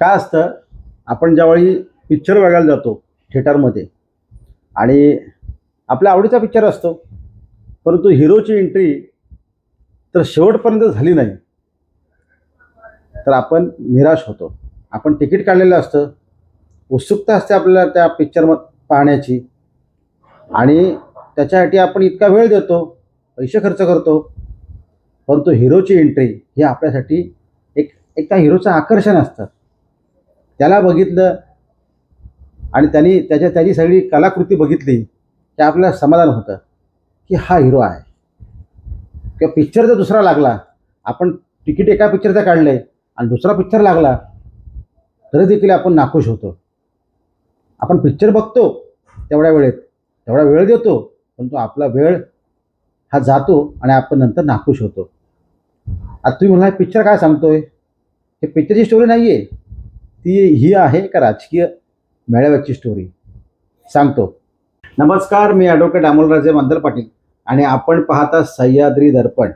काय असतं? आपण ज्यावेळी पिक्चर बघायला जातो थिएटरमध्ये आणि आपल्या आवडीचा पिक्चर असतो परंतु हिरोची एंट्री तर शेवटपर्यंत झाली नाही तर आपण निराश होतो. आपण तिकीट काढलेलं असतं उत्सुकता असते आपल्याला त्या पिक्चर पाहण्याची आणि त्याच्यासाठी आपण इतका वेळ देतो पैसे खर्च करतो परंतु हिरोची एंट्री ही आपल्यासाठी एक एक त्या हिरोचं आकर्षण असतं. त्याला बघितलं आणि त्यांनी त्याच्या त्याची सगळी कलाकृती बघितली की आपल्याला समाधान होतं की हा हिरो आहे. किंवा पिक्चर जर दुसरा लागला आपण तिकीट एका पिक्चरचं काढलं आहे आणि दुसरा पिक्चर लागला तरी देखील आपण नाखुश होतो. आपण पिक्चर बघतो तेवढ्या वेळेत तेवढा वेळ देतो परंतु आपला वेळ हा जातो आणि आपण नंतर नाखुश होतो. आता तुम्ही म्हणला पिक्चर काय सांगतोय? हे पिक्चरची स्टोरी नाही आहे ती ही आहे का राजकीय मेळाव्याची स्टोरी सांगतो. नमस्कार मी ॲडव्होकेट अमोलराजे मंदल पाटील आणि आपण पाहता सह्याद्री दर्पण.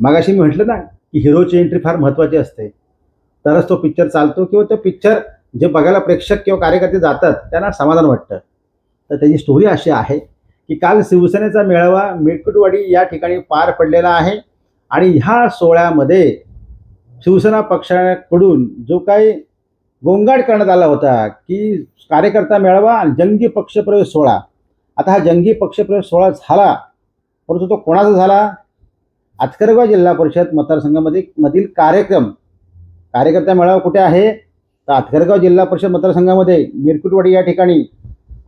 मगाशी मी म्हटलं ना की हिरोची एंट्री फार महत्त्वाची असते. तरच तो पिक्चर चालतो किंवा तो पिक्चर जे बघायला प्रेक्षक किंवा कार्यकर्ते जातात त्यांना समाधान वाटतं. तर त्याची स्टोरी अशी आहे की काल शिवसेनेचा मेळावा मिळकुटवाडी या ठिकाणी पार पडलेला आहे आणि ह्या सोहळ्यामध्ये शिवसेना पक्षाकडून जो काही गोंगाट करण्यात आला होता की कार्यकर्ता मेळावा आणि जंगी पक्षप्रवेश सोहळा. आता हा जंगी पक्षप्रवेश सोहळा झाला परंतु तो कोणाचा झाला? आतकरगाव जिल्हा परिषद मतदारसंघामध्ये मधील कार्यक्रम. कार्यकर्ता मेळावा कुठे आहे? तर आतकरगाव जिल्हा परिषद मतदारसंघामध्ये मिरकुटवाडी या ठिकाणी.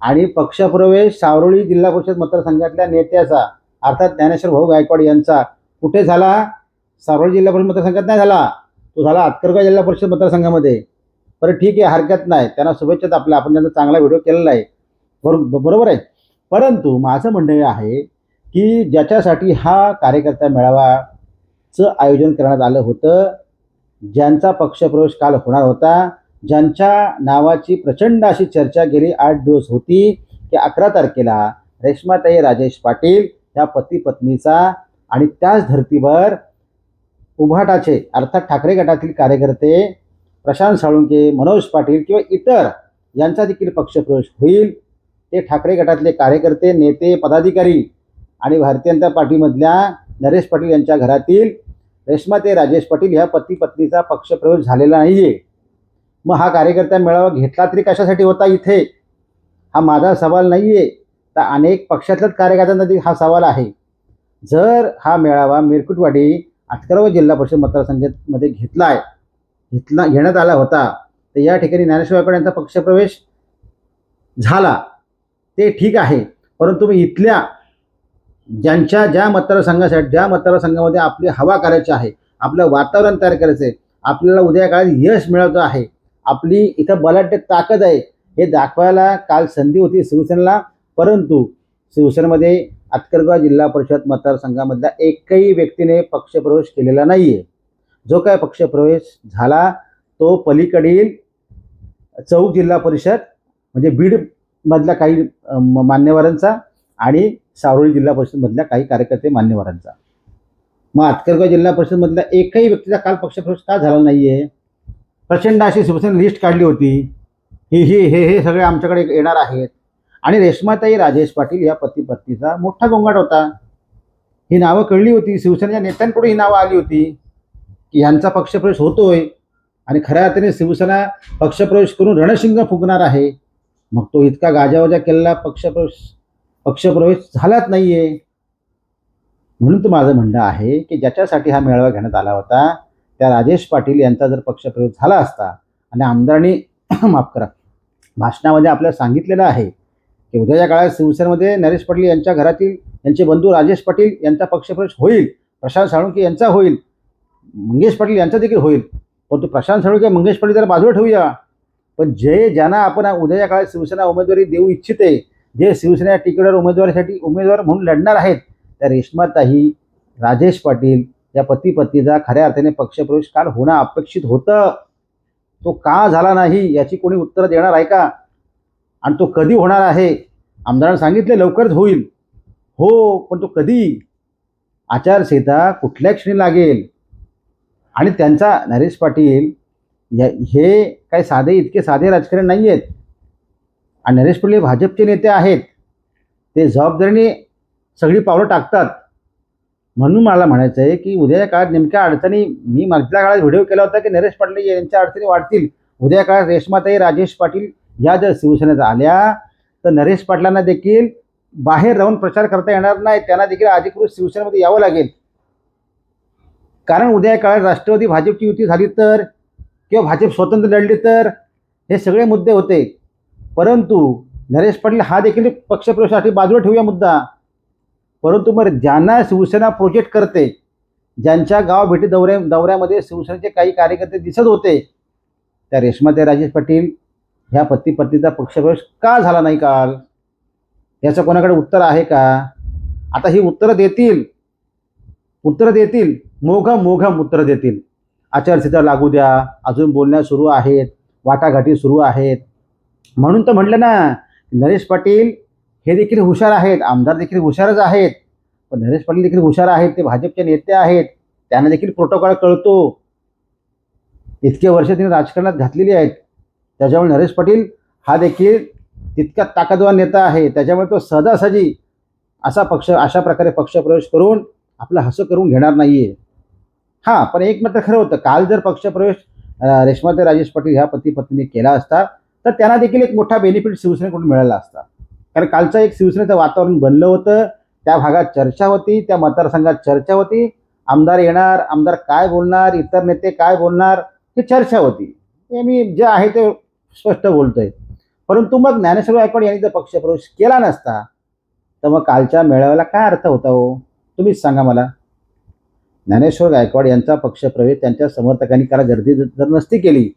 आणि पक्षप्रवेश सावरोळी जिल्हा परिषद मतदारसंघातल्या नेत्याचा अर्थात ज्ञानेश्वर भाऊ गायकवाड यांचा. कुठे झाला? सावरोळी जिल्हा परिषद मतदारसंघात नाही झाला. तो झाला आतकरगाव जिल्हा परिषद मतदारसंघामध्ये. बरं ठीक आहे हरकत नाही. त्यांना शुभेच्छा आपल्या आपण त्यांना चांगला व्हिडिओ केलेला आहे. बरोबर बरोबर आहे. परंतु माझं म्हणणं हे आहे की ज्याच्यासाठी हा कार्यकर्ता मेळावाचं आयोजन करण्यात आलं होतं ज्यांचा पक्षप्रवेश काल होणार होता ज्यांच्या नावाची प्रचंड अशी चर्चा गेली आठ दिवस होती की अकरा तारखेला रेश्माताई राजेश पाटील ह्या पती पत्नीचा आणि त्याच धर्तीवर उभाटाचे अर्थात ठाकरे गटातील कार्यकर्ते प्रशांत साळुंके मनोज पाटील किंवा इतर यांचा देखील पक्षप्रवेश होईल. ते ठाकरे गटातले कार्यकर्ते नेते पदाधिकारी आणि भारतीय जनता पार्टीमधल्या नरेश पाटील यांच्या घरातील रेश्मा ते राजेश पाटील ह्या पती पत्नीचा पक्षप्रवेश झालेला नाही आहे मग हा कार्यकर्ता मेळावा घेतला तरी कशासाठी होता इथे? हा माझा सवाल नाही आहे तर अनेक पक्षातल्याच कार्यकर्त्यांचा हा सवाल आहे. जर हा मेळावा मिरकुटवाडी आटकरवा जिल्हा परिषद मतदारसंघामध्ये घेतला आहे घेतला घेण्यात आला होता. तर या ठिकाणी ज्ञानेश्वर यांचा पक्षप्रवेश झाला. ते ठीक आहे. परंतु मी इथल्या ज्यांच्या ज्या मतदारसंघासाठी ज्या मतदारसंघामध्ये आपली हवा करायची आहे आपलं वातावरण तयार करायचं आहे आपल्याला उद्या काळात यश मिळवतं आहे आपली इथं बलाढ्य ताकद आहे हे दाखवायला काल संधी होती शिवसेनेला. परंतु शिवसेनेमध्ये आतकरगाव जिल्हा परिषद मतदारसंघामधल्या एकही व्यक्तीने पक्षप्रवेश केलेला नाही आहे जो काय पक्षप्रवेश झाला तो पलीकडील चौक जिल्हा परिषद म्हणजे बीडमधल्या काही म- मान्यवरांचा आणि सारोळी जिल्हा परिषदमधल्या काही कार्यकर्ते मान्यवरांचा. मग आतकरगाव जिल्हा परिषदमधल्या एकही व्यक्तीचा काल पक्षप्रवेश का झाला नाही आहे प्रचंड अशी शिवसेना लिस्ट काढली होती. ही ही हे हे सगळे आमच्याकडे येणार आहेत. आणि रेश्माताई राजेश पाटील या पती पत्नीचा मोठा गोंगाट होता. ही नावं कळली होती. शिवसेनेच्या नेत्यांकडून ही नावं आली होती. की ह्यांचा पक्षप्रवेश होतोय आणि खऱ्या अर्थाने शिवसेना पक्षप्रवेश करून रणशिंग फुगणार आहे. मग तो इतका गाजावाजा केलेला पक्षप्रवेश पक्षप्रवेश झालाच नाही आहे म्हणून तर माझं म्हणणं आहे की ज्याच्यासाठी हा मेळावा घेण्यात आला होता त्या राजेश पाटील यांचा जर पक्षप्रवेश झाला असता आणि आमदारांनी माफ करा भाषणामध्ये आपल्याला सांगितलेलं आहे की उद्याच्या काळात शिवसेनेमध्ये नरेश पाटील यांच्या घरातील यांचे बंधू राजेश पाटील यांचा पक्षप्रवेश होईल प्रशांत साळुंके यांचा होईल मंगेश पाटील यांचा देखील होईल. परंतु प्रशांत साळुंके मंगेश पाटील जरा बाजूला ठेवूया. पण जे ज्यांना आपण उद्याच्या काळात शिवसेना उमेदवारी देऊ इच्छिते जे शिवसेना तिकीटवर उमेदवारीसाठी उमेदवार म्हणून लढणार आहेत त्या रेश्माताई राजेश पाटील या पती पत्नीचा खऱ्या अर्थाने पक्षप्रवेश काल होणं अपेक्षित होतं. तो का झाला नाही याची कोणी उत्तरं देणार आहे का? आणि तो कधी होणार आहे? आमदारांनी सांगितले लवकरच होईल. हो पण तो कधी? आचारसंहिता कुठल्या क्षणी लागेल? आणि त्यांचा नरेश पाटील या हे काय साधे इतके साधे राजकारण नाही आहेत आणि नरेश पटले भाजपचे नेते आहेत. ते जबाबदारीने सगळी पावलं टाकतात. म्हणून मला म्हणायचं आहे की उद्याच्या काळात नेमक्या अडचणी मी मागच्या काळात व्हिडिओ केला होता की नरेश पाटील यांच्या अडचणी वाढतील. उद्या काळात रेश्माताई राजेश पाटील या जर शिवसेनेत आल्या तर नरेश पाटलांना देखील बाहेर राहून प्रचार करता येणार नाही. त्यांना देखील अधिकृत शिवसेनेमध्ये यावं लागेल. कारण उद्या काळात राष्ट्रवादी भाजपची युती झाली तर किंवा भाजप स्वतंत्र लढली तर हे सगळे मुद्दे होते. परंतु नरेश पाटील हा देखील पक्षप्रवेशासाठी बाजूला ठेवूया मुद्दा. परंतु मग ज्यांना शिवसेना प्रोजेक्ट करते ज्यांच्या गाव भेटी दौऱ्या दौऱ्यामध्ये शिवसेनेचे काही कार्यकर्ते दिसत होते त्या रेश्माते राजेश पाटील ह्या पती पत्नीचा पक्षप्रवेश का झाला नाही काल? याचं कोणाकडे उत्तर आहे का? आता ही उत्तरं देतील. उत्तरं देतील. मोघम मोघ मूत्र देतील. आचारसंहिता लागू द्या. अजून बोलण्या सुरू आहेत. वाटाघाटी सुरू आहेत. म्हणून तर म्हटलं ना नरेश पाटील हे देखील हुशार आहेत. आमदार देखील हुशारच आहेत. पण नरेश पाटील देखील हुशार आहेत. ते भाजपचे नेते आहेत. त्यांना देखील प्रोटोकॉल कळतो. इतके वर्ष त्यांनी राजकारणात घातलेली आहेत. त्याच्यामुळे नरेश पाटील हा देखील तितका ताकदवान नेता आहे. त्याच्यामुळे तो सहजासहजी असा पक्ष अशा प्रकारे पक्षप्रवेश करून आपलं हसं करून घेणार नाही आहे हां पण एक मात्र खरं होतं. काल जर पक्षप्रवेश रेश्माते राजेश पाटील ह्या पती पत्नीने केला असता तर त्यांना देखील एक मोठा बेनिफिट शिवसेनेकडून मिळाला असता. कारण कालचं एक शिवसेनेचं वातावरण बनलं होतं त्या भागात चर्चा होती त्या मतदारसंघात चर्चा होती. आमदार येणार आमदार काय बोलणार इतर नेते काय बोलणार ही चर्चा होती. हे मी जे आहे ते स्पष्ट बोलतोय. परंतु मग ज्ञानेश्वर गायकवाड यांनी जर पक्षप्रवेश केला नसता तर मग कालच्या मेळाव्याला काय अर्थ होता हो? तुम्हीच सांगा मला. ज्ञानेश्वर गायकवाड यांचा पक्षप्रवेश त्यांच्या समर्थकांनी काल गर्दी जर नसती केली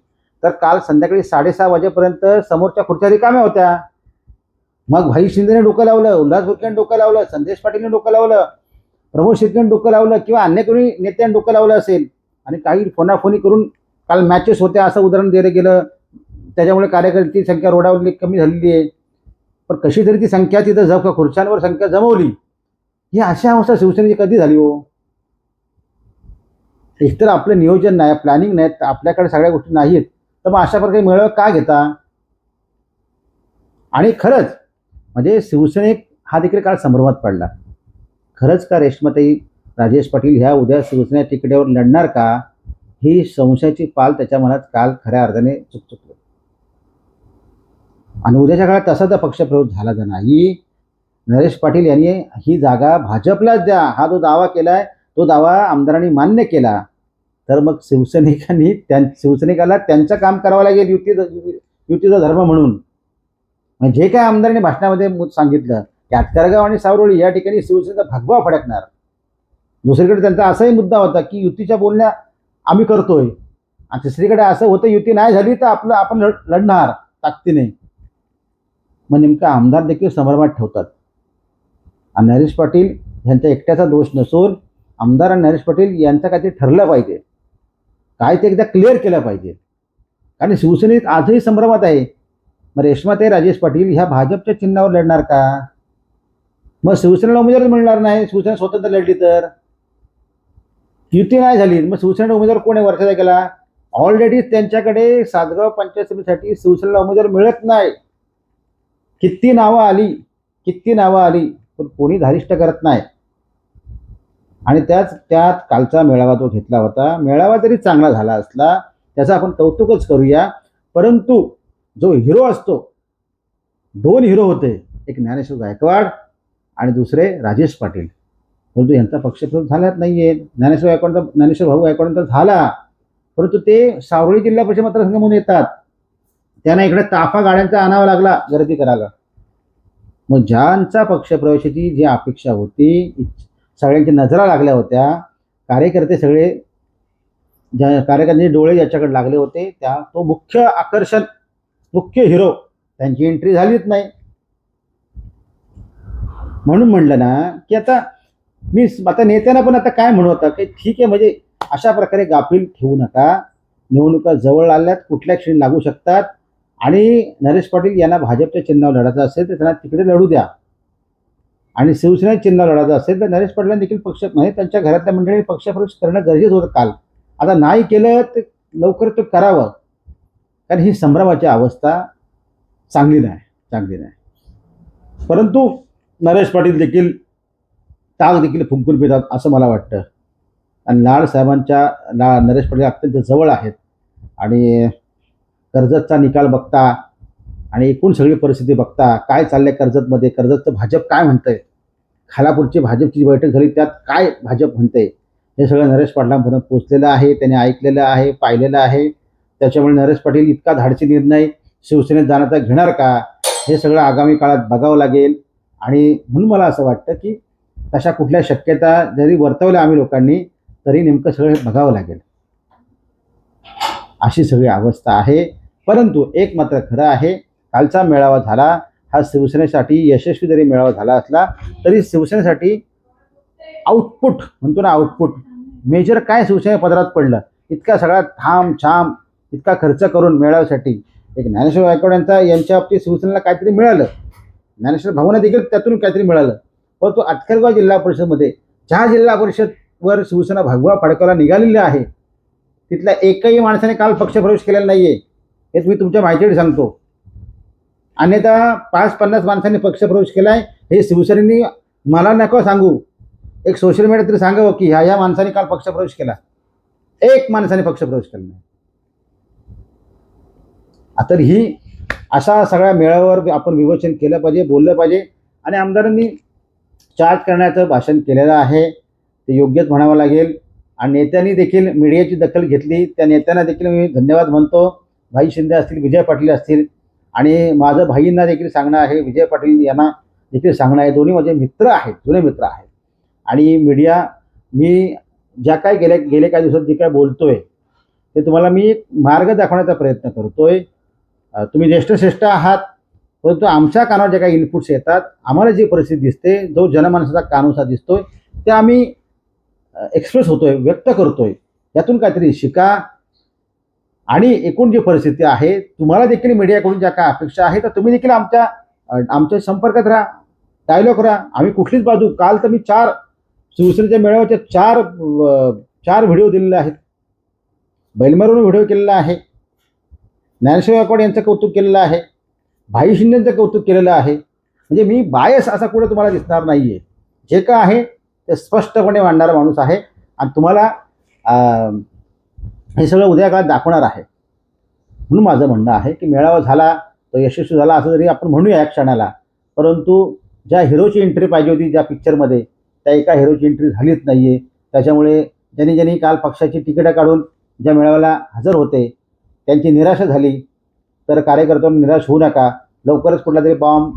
तर काल संध्याकाळी साडेसहा वाजेपर्यंत समोरच्या खुर्च्या रिकाम्या होत्या. मग भाई शिंदेने डोकं लावलं उल्हास भुरकेने डोकं लावलं संदेश पाटीलने डोकं लावलं प्रमोद शेट्टीने डोकं लावलं किंवा अन्य कोणी नेत्याने डोकं लावलं असेल आणि काही फोनाफोनी करून काल मॅचेस होत्या असं उदाहरण दिलं गेलं. त्याच्यामुळे कार्यकर्त्यांची संख्या रोडावरली कमी झालेली आहे. पण कशी तरी ती संख्या तिथं जप खुर्च्यांवर संख्या जमवली. ही अशा अवस्था शिवसेनेची कधी झाली हो? एकतर आपलं नियोजन नाही प्लॅनिंग नाही आपल्याकडे सगळ्या गोष्टी नाहीत तर मग अशा प्रकारे मेळावा का घेता? आणि खरंच म्हणजे शिवसेने हा देखील काळ संभ्रमात पडला. खरंच का रेश्माताई राजेश पाटील ह्या उद्या शिवसेना तिकडेवर लढणार का? ही संशयाची पाल त्याच्या मनात काल खऱ्या अर्थाने चुकचुकली. आणि उद्याच्या काळात तसा तर पक्षप्रवेश झाला तर नाही. नरेश पाटील यांनी ही जागा भाजपलाच द्या. हा जो दावा केला आहे तो दावा आमदारांनी मान्य केला. तर मग शिवसैनिकांनी त्या शिवसैनिकाला त्यांचं काम करावं लागेल युती युतीचा धर्म म्हणून. म्हणजे जे काय आमदारांनी भाषणामध्ये सांगितलं की आतकारगाव आणि सावरोळी या ठिकाणी शिवसेनेचा भगवा फडकणार. दुसरीकडे त्यांचा असाही मुद्दा होता की युतीच्या बोलण्या आम्ही करतोय. आणि तिसरीकडे असं होतं युती नाही झाली तर आपलं आपण लढ लढणार ताकदीने. मग नेमका आमदार देखील संभ्रमात ठेवतात. आणि नरेश पाटील यांचा एकट्याचा दोष नसून आमदार आणि नरेश पाटील यांचं काहीतरी ठरलं पाहिजे. काय ते एकदा क्लिअर केलं पाहिजे. कारण शिवसेनेत आजही संभ्रमात आहे. मग रेश्माताई राजेश पाटील ह्या भाजपच्या चिन्हावर लढणार का? मग शिवसेनेला उमेदवार मिळणार नाही. शिवसेना स्वतंत्र लढली तर? युती नाही झाली. मग शिवसेनेला उमेदवार कोण आहे वर्षाचा गेला ऑलरेडी त्यांच्याकडे सातगाव पंचायत समितीसाठी शिवसेनेला उमेदवार मिळत नाही. किती नावं आली? किती नावं आली? पण कोणी धारिष्ट करत नाही. आणि त्याच त्यात कालचा मेळावा तो घेतला होता मेळावा जरी चांगला झाला असला त्याचा आपण कौतुकच करूया. परंतु जो हिरो असतो दोन हिरो होते एक ज्ञानेश्वर गायकवाड आणि दुसरे राजेश पाटील. परंतु यांचा पक्षप्रवेश झालाच आहे ज्ञानेश्वर गायकवाडचा ज्ञानेश्वर भाऊ गायकवाडांचा झाला. परंतु ते सावळी जिल्हा परिषद मतदारसंघ म्हणून येतात. त्यांना इकडे ताफा गाड्यांचा आणावा लागला गर्दी करायला. मग ज्यांचा पक्षप्रवेशाची जी अपेक्षा होती सगळ्यांच्या सगळ्यांची नजरा लागल्या होत्या. कार्यकर्ते सगळे ज्या कार्यकर्त्यांचे डोळे ज्याच्याकडे लागले होते त्या तो मुख्य आकर्षण मुख्य हिरो त्यांची एंट्री झालीच नाही. म्हणून म्हणलं ना की आता मी आता नेत्यांना पण आता काय म्हणू होता की ठीक आहे म्हणजे अशा प्रकारे गाफील ठेवू नका. निवडणुका जवळ आल्यात कुठल्या क्षणी लागू शकतात. आणि नरेश पाटील यांना भाजपच्या चिन्हावर लढायचं असेल तर त्यांना तिकडे लढू द्या. आणि शिवसेना चिन्ह लढायचं असेल तर नरेश पाटलांना देखील पक्ष म्हणजे त्यांच्या घरातल्या मंडळी पक्षप्रवेश करणं गरजेचं होतं काल. आता नाही केलं तर लवकर तो करावं. कारण ही संभ्रमाची अवस्था चांगली नाही चांगली नाही. परंतु नरेश पाटील देखील ताग देखील फुंकून पितात असं मला वाटतं. आणि लाड साहेबांच्या ला नरेश पाटील अत्यंत जवळ आहेत. आणि कर्जतचा निकाल बघता आणि एकूण सगळी परिस्थिती बघता काय चाललंय कर्जतमध्ये? कर्जतचं भाजप काय म्हणतंय? खालापूरची भाजपची बैठक झाली त्यात काय भाजप म्हणते हे सगळं नरेश पाटलांपर्यंत पोचलेलं आहे त्याने ऐकलेलं आहे पाहिलेलं आहे. त्याच्यामुळे नरेश पाटील इतका धाडसी निर्णय शिवसेनेत जाण्याचा घेणार का? हे सगळं आगामी काळात बघावं लागेल. आणि म्हणून मला असं वाटतं की तशा कुठल्या शक्यता जरी वर्तवल्या आम्ही लोकांनी तरी नेमकं सगळं बघावं लागेल. अशी सगळी अवस्था आहे. परंतु एक मात्र खरं आहे कालचा मेळावा झाला हा शिवसेनेसाठी यशस्वी जरी मेळावा झाला असला तरी शिवसेनेसाठी आउटपुट म्हणतो ना आउटपुट मेजर काय शिवसेने पदरात पडलं? इतका सगळा थांब छाम इतका खर्च करून मेळाव्यासाठी एक ज्ञानेश्वर गायकवाड यांचा यांच्या बाबतीत शिवसेनेला काहीतरी मिळालं. ज्ञानेश्वर भावना देखील त्यातून काहीतरी मिळालं. परंतु अटकलगाव जिल्हा परिषदमध्ये ज्या जिल्हा परिषदवर शिवसेना भगवा फडकावला निघालेली आहे तिथल्या एकही माणसाने काल पक्षप्रवेश केलेला नाही आहे हेच मी तुमच्या माहितीसाठी सांगतो. अन्यथा पाच पन्नास माणसांनी पक्षप्रवेश केला आहे हे शिवसेनेने मला नको सांगू. एक सोशल मीडिया तरी सांगावं हो की ह्या ह्या माणसाने काल पक्षप्रवेश केला. एक माणसाने पक्षप्रवेश केला नाही. तर ही अशा सगळ्या मेळाव्यावर आपण विवेचन केलं पाहिजे बोललं पाहिजे आणि आमदारांनी चार्ज करण्याचं भाषण केलेलं आहे. ते योग्यच म्हणावं लागेल. आणि नेत्यांनी देखील मीडियाची दखल घेतली. त्या नेत्यांना देखील मी धन्यवाद म्हणतो. भाई शिंदे असतील विजय पाटील असतील आणि माझं भाईंना देखील सांगणं आहे विजय पाटील यांना देखील सांगणं आहे. दोन्ही माझे मित्र आहेत जुने मित्र आहेत. आणि मीडिया मी ज्या काय गेल्या गेले काही दिवसात जे काय बोलतोय ते तुम्हाला मी एक मार्ग दाखवण्याचा प्रयत्न करतोय. आहे तुम्ही ज्येष्ठ श्रेष्ठ आहात परंतु आमच्या कानावर जे काही इनपुट्स येतात आम्हाला जी परिस्थिती दिसते जो जनमानसाचा कानोसा दिसतोय ते आम्ही एक्सप्रेस होतोय व्यक्त करतोय. यातून काहीतरी शिका आणि एकूण जी परिस्थिती आहे तुम्हाला देखील मीडियाकडून ज्या काय अपेक्षा आहे तर तुम्ही देखील आमच्या आमच्या संपर्कात राहा डायलॉग राहा. आम्ही कुठलीच बाजू काल तर मी चार शिवसेनेच्या मेळाव्याचे चार चार व्हिडिओ दिलेले आहेत. बैलमारून व्हिडिओ केलेला आहे. ज्ञानेश्वर गायकवाड यांचं कौतुक केलेलं आहे. भाई शिंदेचं कौतुक केलेलं आहे. म्हणजे मी बायस असा कुठे तुम्हाला दिसणार नाही आहे जे काय आहे ते स्पष्टपणे मांडणारा माणूस आहे. आणि तुम्हाला हे सगळं उद्या काळात दाखवणार आहे. म्हणून माझं म्हणणं आहे की मेळावा झाला तो यशस्वी झाला असं जरी आपण म्हणूया या क्षणाला परंतु ज्या हिरोची एंट्री पाहिजे होती ज्या पिक्चरमध्ये त्या एका हिरोची एंट्री झालीच नाही आहे त्याच्यामुळे ज्यांनी ज्यांनी काल पक्षाची तिकीटं काढून ज्या मेळाव्याला हजर होते त्यांची निराशा झाली. तर कार्यकर्त्यांना निराश होऊ नका. लवकरच कुठला तरी बॉम्ब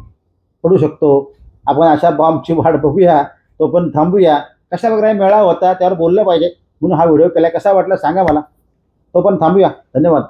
पडू शकतो. आपण अशा बॉम्बची वाट बघूया तो पण थांबूया. कशा प्रकारे मेळावा होता त्यावर बोललं पाहिजे. म्हणून हा व्हिडिओ केला. कसा वाटला सांगा मला. तो पण थांबूया. धन्यवाद.